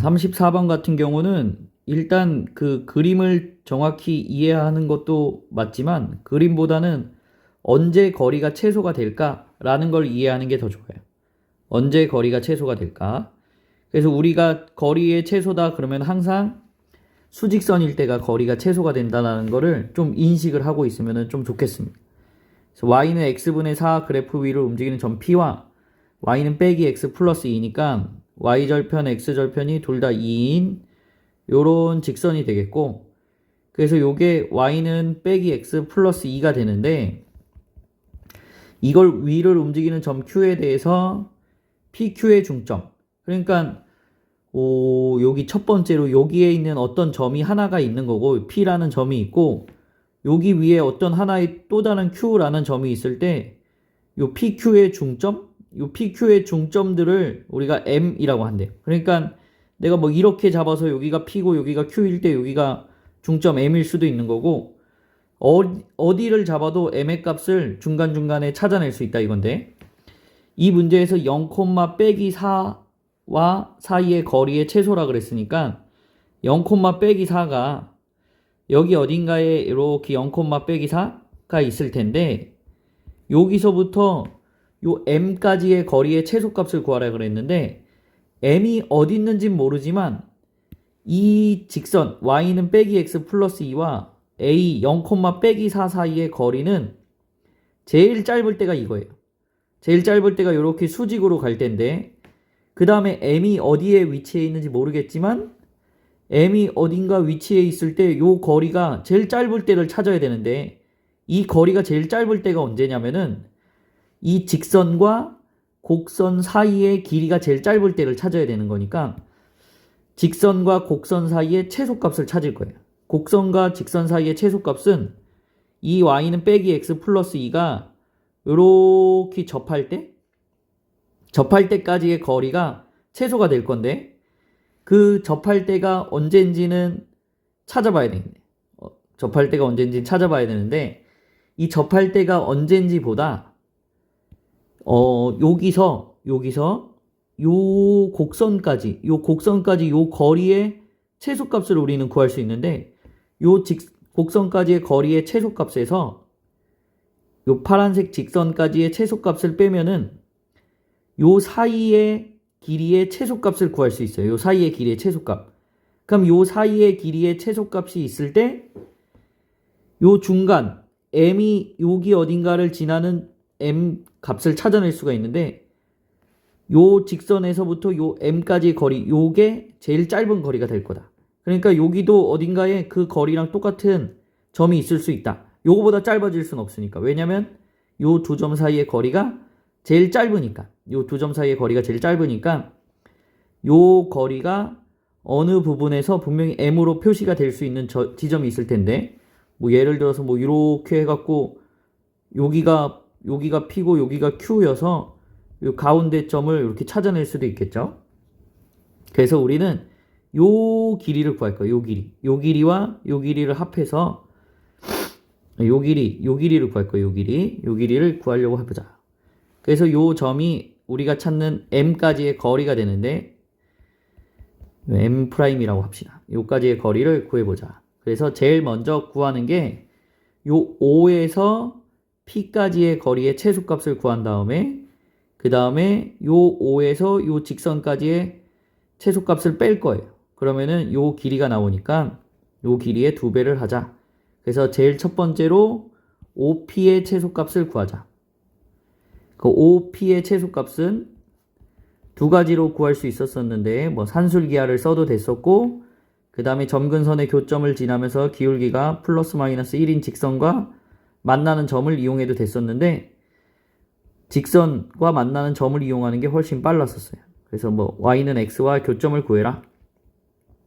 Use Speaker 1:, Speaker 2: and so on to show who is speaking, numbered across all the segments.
Speaker 1: 34번 같은 경우는 일단 그 그림을 정확히 이해하는 것도 맞지만 그림보다는 언제 거리가 최소가 될까라는 걸 이해하는 게 더 좋아요. 언제 거리가 최소가 될까? 그래서 우리가 거리의 최소다 그러면 항상 수직선일 때가 거리가 최소가 된다는 거를 좀 인식을 하고 있으면 좀 좋겠습니다. 그래서 y는 x분의 4 그래프 위를 움직이는 점 P와 y는 빼기 x 플러스 2니까 y절편 x절편이 둘 다 2인 요런 직선이 되겠고 그래서 요게 y는 빼기 x 플러스 2가 되는데 이걸 위를 움직이는 점 Q에 대해서 PQ의 중점. 그러니까 오, 여기 첫 번째로 여기에 있는 어떤 점이 하나가 있는 거고 P라는 점이 있고 여기 위에 어떤 하나의 또 다른 Q라는 점이 있을 때 요 PQ의 중점, 요 PQ의 중점들을 우리가 M이라고 한대요. 그러니까 내가 뭐 이렇게 잡아서 여기가 P고 여기가 Q일 때 여기가 중점 M일 수도 있는 거고 어, 어디를 잡아도 M의 값을 중간중간에 찾아낼 수 있다 이건데 이 문제에서 0, 빼기 4와 사이의 거리의 최소라 그랬으니까 0, 빼기 4가 여기 어딘가에 이렇게 0, 빼기 4가 있을 텐데 여기서부터 요 m까지의 거리의 최소값을 구하라 그랬는데 m이 어디 있는지 모르지만 이 직선 y는 빼기 x 플러스 2와 a 0, 빼기 4 사이의 거리는 제일 짧을 때가 이거예요. 제일 짧을 때가 이렇게 수직으로 갈 텐데 그 다음에 m이 어디에 위치해 있는지 모르겠지만 m이 어딘가 위치해 있을 때 요 거리가 제일 짧을 때를 찾아야 되는데 이 거리가 제일 짧을 때가 언제냐면은 이 직선과 곡선 사이의 길이가 제일 짧을 때를 찾아야 되는 거니까 직선과 곡선 사이의 최소값을 찾을 거예요. 곡선과 직선 사이의 최소값은 이 y는 빼기 x 플러스 2가 요렇게 접할 때 접할 때까지의 거리가 최소가 될 건데 그 접할 때가 언제인지는 찾아봐야 되겠네. 어, 접할 때가 언제인지 찾아봐야 되는데 이 접할 때가 언제인지보다 어 여기서 여기서 요 곡선까지 요 곡선까지 요 거리의 최소값을 우리는 구할 수 있는데 요 직, 곡선까지의 거리의 최소값에서 요 파란색 직선까지의 최소값을 빼면은 요 사이의 길이의 최소값을 구할 수 있어요. 요 사이의 길이의 최소값. 그럼 요 사이의 길이의 최소값이 있을 때 요 중간 m이 여기 어딘가를 지나는 m 값을 찾아낼 수가 있는데 요 직선에서부터 요 m까지의 거리 요게 제일 짧은 거리가 될 거다. 그러니까 여기도 어딘가에 그 거리랑 똑같은 점이 있을 수 있다. 요거보다 짧아질 수는 없으니까. 왜냐면 요 두 점 사이의 거리가 제일 짧으니까. 요 두 점 사이의 거리가 제일 짧으니까 요 거리가 어느 부분에서 분명히 m으로 표시가 될 수 있는 저, 지점이 있을 텐데 뭐 예를 들어서 뭐 이렇게 해갖고 여기가 여기가 P고 여기가 Q여서 요 가운데 점을 이렇게 찾아낼 수도 있겠죠. 그래서 우리는 요 길이를 구할 거예요. 요 길이. 요 길이와 요 길이를 합해서 요 길이, 요 길이를 구할 거예요. 요 길이. 요 길이를 구하려고 해보자. 그래서 요 점이 우리가 찾는 m까지의 거리가 되는데 m 프라임이라고 합시다. 요까지의 거리를 구해보자. 그래서 제일 먼저 구하는 게 요 5에서 p까지의 거리의 최소값을 구한 다음에 그 다음에 요 5에서 요 직선까지의 최소값을 뺄 거예요. 그러면은 요 길이가 나오니까 요 길이의 두 배를 하자. 그래서 제일 첫 번째로 OP의 최소값을 구하자. 그 OP의 최소값은 두 가지로 구할 수 있었었는데 뭐 산술기하를 써도 됐었고 그 다음에 점근선의 교점을 지나면서 기울기가 플러스 마이너스 1인 직선과 만나는 점을 이용해도 됐었는데 직선과 만나는 점을 이용하는 게 훨씬 빨랐었어요. 그래서 뭐 y는 x와 교점을 구해라.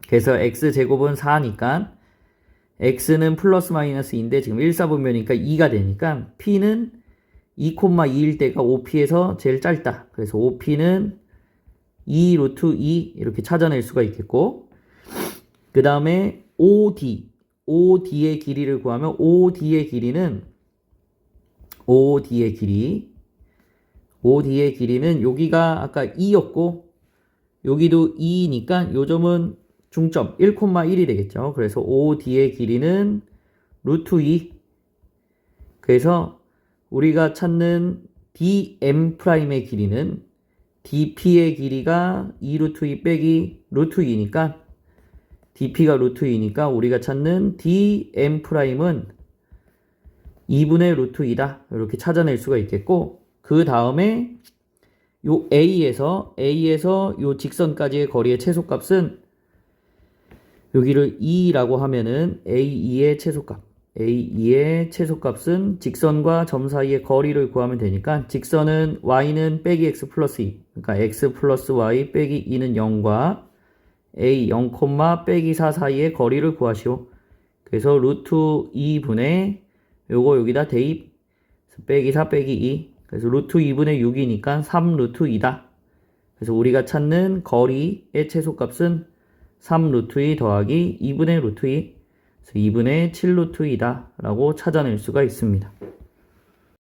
Speaker 1: 그래서 x제곱은 4니까 x는 플러스 마이너스인데 지금 1사분면이니까 2가 되니까 p는 2,2일 때가 5p에서 제일 짧다. 그래서 5p는 2 루트 2 이렇게 찾아낼 수가 있겠고 그 다음에 OD OD의 길이를 구하면 OD의 길이는 OD의 길이 OD의 길이는 여기가 아까 2였고 여기도 2니까 요 점은 중점 1,1이 되겠죠. 그래서 OD의 길이는 루트 2. 그래서 우리가 찾는 DM'의 길이는 DP의 길이가 2 루트 2 빼기 루트 2니까 DP가 루트 2니까 우리가 찾는 DM'은 2분의 루트 2다. 이렇게 찾아낼 수가 있겠고 그 다음에 요 A에서 A에서 요 직선까지의 거리의 최소값은 여기를 2라고 하면은 A2의 최소값 A2의 최소값은 직선과 점 사이의 거리를 구하면 되니까 직선은 y는 빼기 x 플러스 2 그러니까 x 플러스 y 빼기 2는 0과 a 0, 빼기 4 사이의 거리를 구하시오. 그래서 루트 2분의 요거 여기다 대입. 빼기 4 빼기 2 그래서 루트 2분의 6이니까 3 루트 2다. 그래서 우리가 찾는 거리의 최소값은 3 루트 2 더하기 2분의 루트 2 그래서 2분의 7 루트 2다 라고 찾아낼 수가 있습니다.